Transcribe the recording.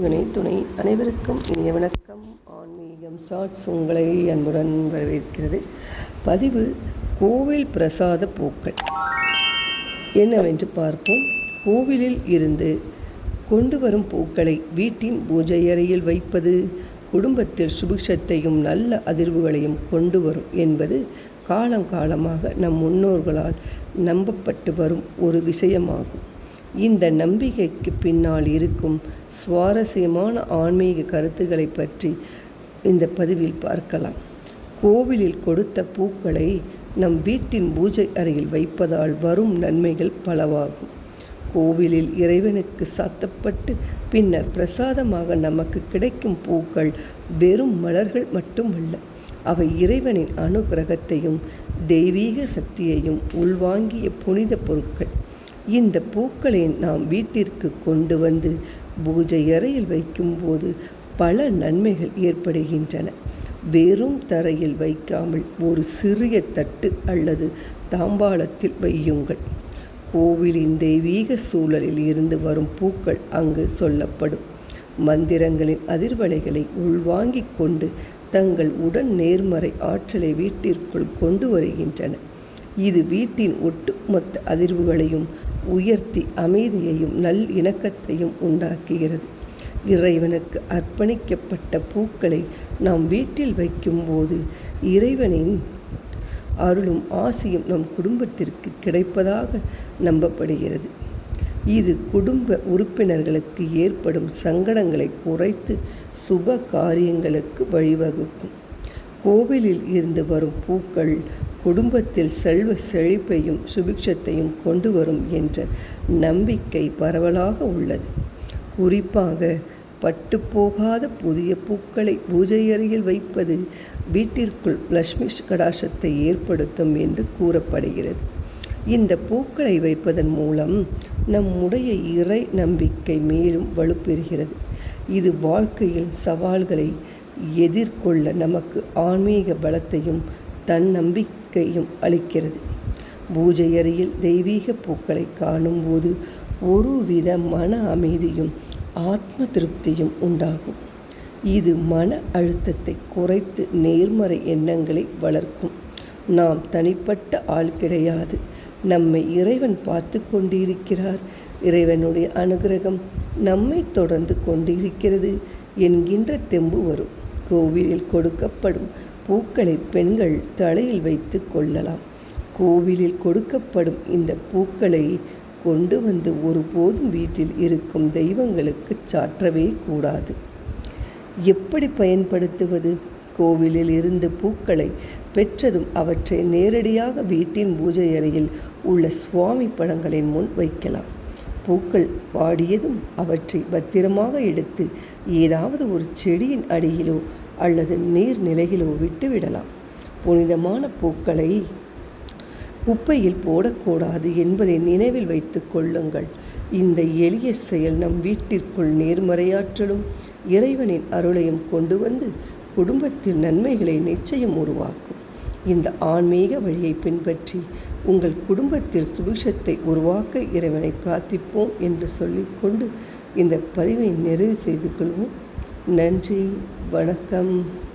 துணை துணை அனைவருக்கும் இனிய வணக்கம். ஆன்மீகம் ஸ்டார்ட்ஸ் உங்களை அன்புடன் வரவேற்கிறது. பதிவு கோவில் பிரசாத பூக்கள். என்னவென்று பார்ப்போம். கோவிலில் இருந்து கொண்டு வரும் பூக்களை வீட்டின் பூஜை அறையில் வைப்பது குடும்பத்தில் சுபிக்ஷத்தையும் நல்ல அதிர்வுகளையும் கொண்டு வரும் என்பது காலங்காலமாக நம் முன்னோர்களால் நம்பப்பட்டு வரும் ஒரு விஷயமாகும். இந்த நம்பிக்கைக்கு பின்னால் இருக்கும் சுவாரஸ்யமான ஆன்மீக கருத்துக்களை பற்றி இந்த பதிவில் பார்க்கலாம். கோவிலில் கொடுத்த பூக்களை நம் வீட்டின் பூஜை அறையில் வைப்பதால் வரும் நன்மைகள் பலவாகும். கோவிலில் இறைவனுக்கு சாத்தப்பட்டு பின்னர் பிரசாதமாக நமக்கு கிடைக்கும் பூக்கள் வெறும் மலர்கள் மட்டுமல்ல அவை இறைவனின் அனுகிரகத்தையும் தெய்வீக சக்தியையும் உள்வாங்கிய புனித பொருட்கள். இந்த பூக்களை நாம் வீட்டிற்கு கொண்டு வந்து பூஜை அறையில் வைக்கும்போது பல நன்மைகள் ஏற்படுகின்றன. வெறும் தரையில் வைக்காமல் ஒரு சிறிய தட்டு அல்லது தாம்பாளத்தில் வையுங்கள். கோவிலின் தெய்வீக சூழலில் இருந்து வரும் பூக்கள் அங்கு சொல்லப்படும். மந்திரங்களின் அதிர்வலைகளை உள்வாங்கிக் கொண்டு தங்கள் உடன் நேர்மறை ஆற்றலை வீட்டிற்குள் கொண்டு வருகின்றன. இது வீட்டின் ஒட்டுமொத்த அதிர்வுகளையும் உயர்த்தி அமைதியையும் நல் இணக்கத்தையும் உண்டாக்குகிறது. இறைவனுக்கு அர்ப்பணிக்கப்பட்ட பூக்களை நாம் வீட்டில் வைக்கும்போது இறைவனின் அருளும் ஆசையும் நம் குடும்பத்திற்கு கிடைப்பதாக நம்பப்படுகிறது. இது குடும்ப உறுப்பினர்களுக்கு ஏற்படும் சங்கடங்களை குறைத்து சுப காரியங்களுக்கு வழிவகுக்கும். கோவிலில் இருந்து வரும் பூக்கள் குடும்பத்தில் செல்வ செழிப்பையும் சுபிக்ஷத்தையும் கொண்டு வரும் என்ற நம்பிக்கை பரவலாக உள்ளது. குறிப்பாக பட்டு போகாத புதிய பூக்களை பூஜை அறையில் வைப்பது வீட்டிற்குள் லக்ஷ்மி கடாசத்தை ஏற்படுத்தும் என்று கூறப்படுகிறது. இந்த பூக்களை வைப்பதன் மூலம் நம்முடைய இறை நம்பிக்கை மேலும் வலுப்பெறுகிறது. இது வாழ்க்கையில் சவால்களை எதிர்கொள்ள நமக்கு ஆன்மீக பலத்தையும் தன்னம்பிக்கையும் அளிக்கிறது. பூஜை அறையில் தெய்வீக பூக்களை காணும்போது ஒருவித மன அமைதியும் ஆத்ம திருப்தியும் உண்டாகும். இது மன அழுத்தத்தை குறைத்து நேர்மறை எண்ணங்களை வளர்க்கும். நாம் தனிப்பட்ட ஆள் கிடையாது. நம்மை இறைவன் பார்த்து கொண்டிருக்கிறார். இறைவனுடைய அனுகிரகம் நம்மை தொடர்ந்து கொண்டிருக்கிறது என்கின்ற தெம்பு வரும். கோவிலில் கொடுக்கப்படும் பூக்களை பெண்கள் தலையில் வைத்து கொள்ளலாம். கோவிலில் கொடுக்கப்படும் இந்த பூக்களை கொண்டு வந்து ஒருபோதும் வீட்டில் இருக்கும் தெய்வங்களுக்கு சாற்றவே கூடாது. எப்படி பயன்படுத்துவது? கோவிலில் இருந்து பூக்களை பெற்றதும் அவற்றை நேரடியாக வீட்டின் பூஜை அறையில் உள்ள சுவாமி படங்களின் முன் வைக்கலாம். பூக்கள் பாடியதும் அவற்றை பத்திரமாக எடுத்து ஏதாவது ஒரு செடியின் அடியிலோ அல்லது நீர்நிலையிலோ விட்டுவிடலாம். புனிதமான பூக்களை குப்பையில் போடக்கூடாது என்பதை நினைவில் வைத்து கொள்ளுங்கள். இந்த எளிய செயல் நம் வீட்டிற்குள் நேர்மறையாற்றலும் இறைவனின் அருளையும் கொண்டு வந்து குடும்பத்தில் நன்மைகளை நிச்சயம் உருவாக்கும். இந்த ஆன்மீக வழியை பின்பற்றி உங்கள் குடும்பத்தில் சுபிஷத்தை உருவாக்க இறைவனை பிரார்த்திப்போம் என்று சொல்லிக்கொண்டு இந்த பதிவை நிறைவு செய்து கொள்வோம். நன்றி வணக்கம்.